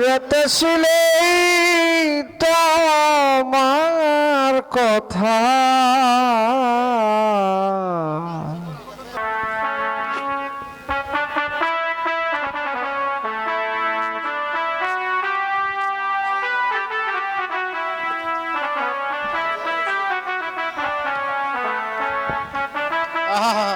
রাতে শুলে তোমার কথা। আহা,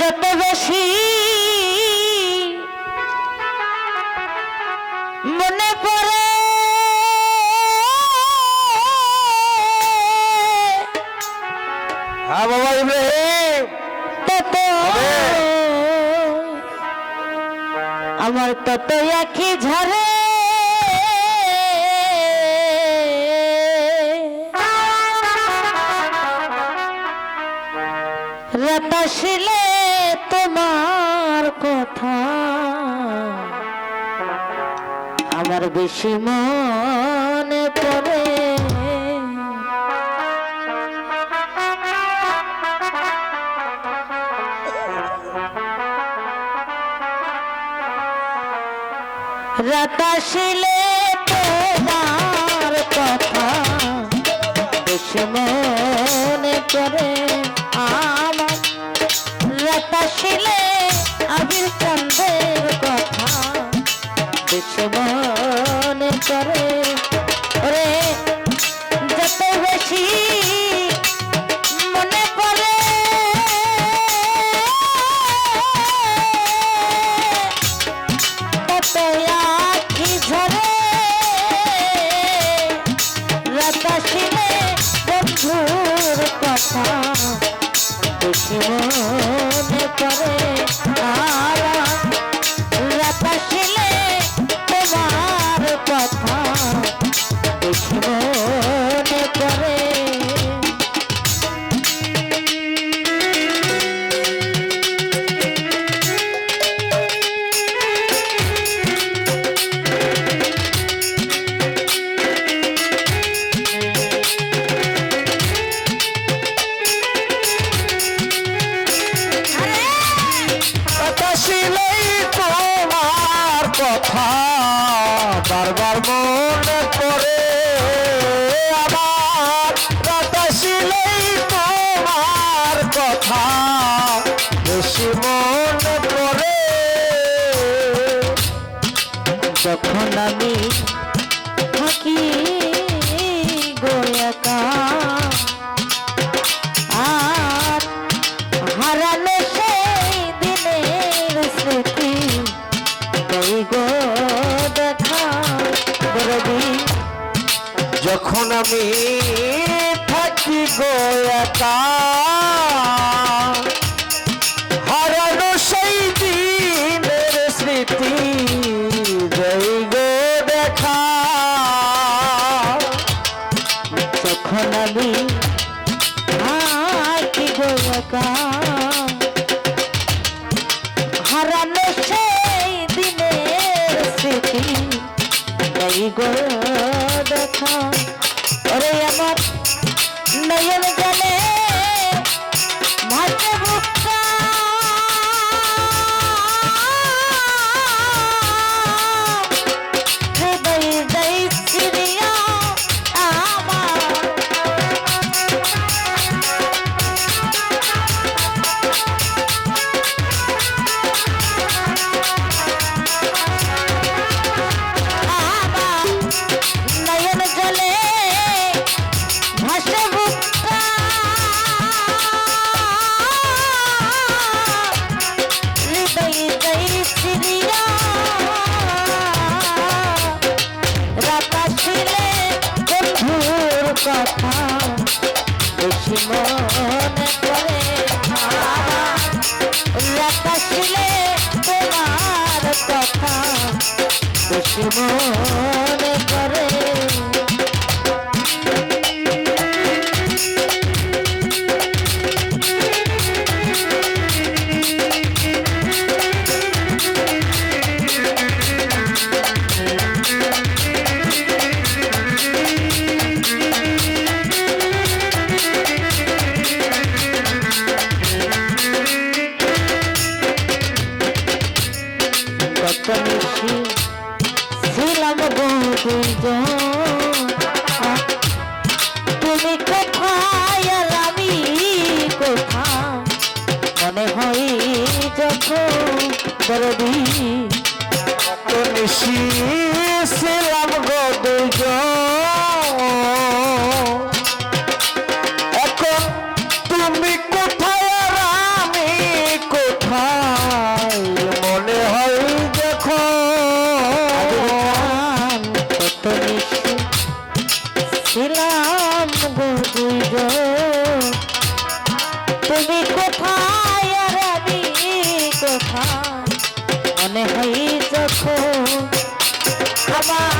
যত বেশি মনে পড়ে হ্যাঁ বাবা ইব্রাহিম। তত আমার তত একই ঝরে। রাত আমার বেশি মনে পড়ে। রাত আসলে তোমার কথা বেশি মনে পড়ে। আমি থাকি গো একা। হারানো সেই দিনের স্মৃতি যাই গো দেখা। যখন আমি থাকি গোয়াকা হারালো সেই দিনের স্মৃতি এই গো দেখা। ওরে আমার নয়ন আসিলে তোমার কথা। আমার মনে হয় যখন আমার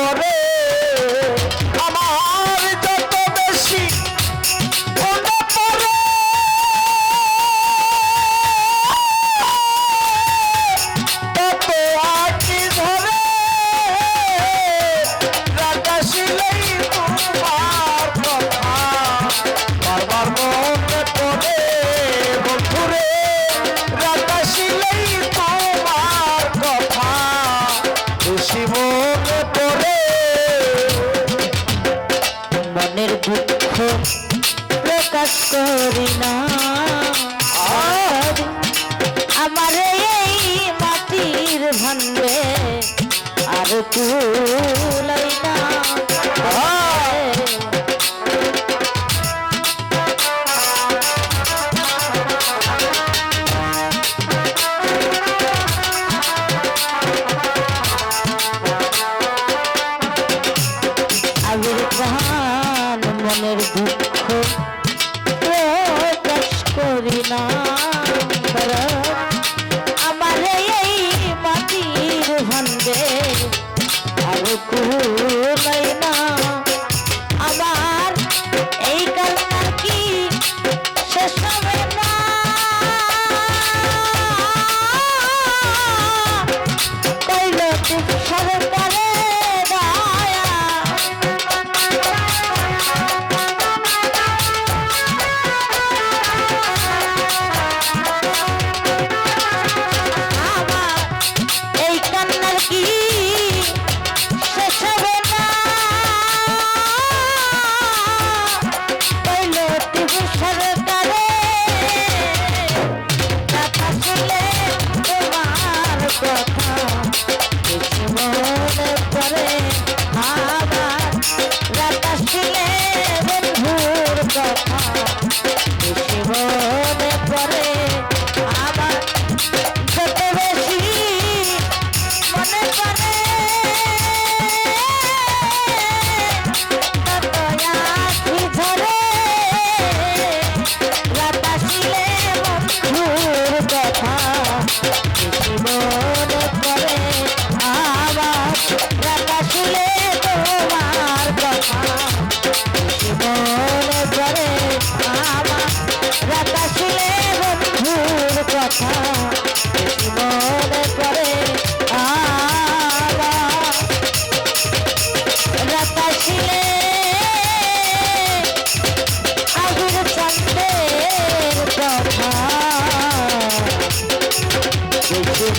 রাগ করে না। আমার এই মাটির ভান্ডে আর তুই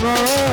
Oh